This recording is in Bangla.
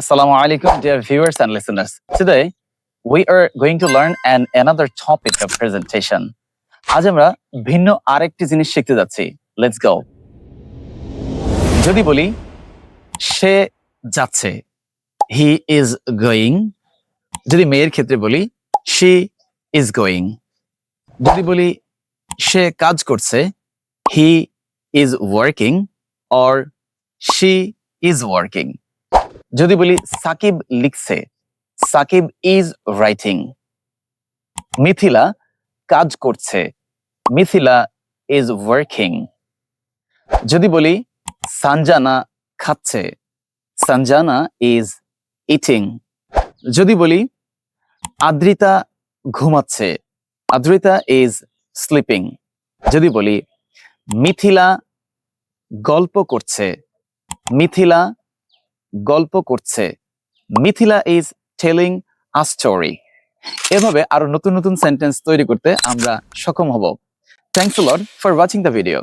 Assalamu alaikum, dear viewers and listeners. Today, we are going to learn an another topic of presentation. আজ আমরা ভিন্ন আরেকটি জিনিস শিখতে যাচ্ছি লেটস গো যদি বলি সে যাচ্ছে হি ইজ গোয়িং যদি মেয়ের ক্ষেত্রে বলি শি ইজ গোয়িং যদি বলি সে কাজ করছে he is working or she is working যদি বলি সাকিব লিখছে, সাকিব ইজ রাইটিং মিথিলা কাজ করছে, মিথিলা ইজ ওয়ার্কিং যদি বলি সানজানা খাচ্ছে, সানজানা ইজ ইটিং যদি বলি আদ্রিতা ঘুমাচ্ছে, আদ্রিতা ইজ স্লিপিং যদি বলি মিথিলা গল্প করছে, মিথিলা গল্প করছে। Mithila is telling a story এভাবে আরও নতুন নতুন সেন্টেন্স তৈরি করতে আমরা সক্ষম হব। Thanks lord for watching the video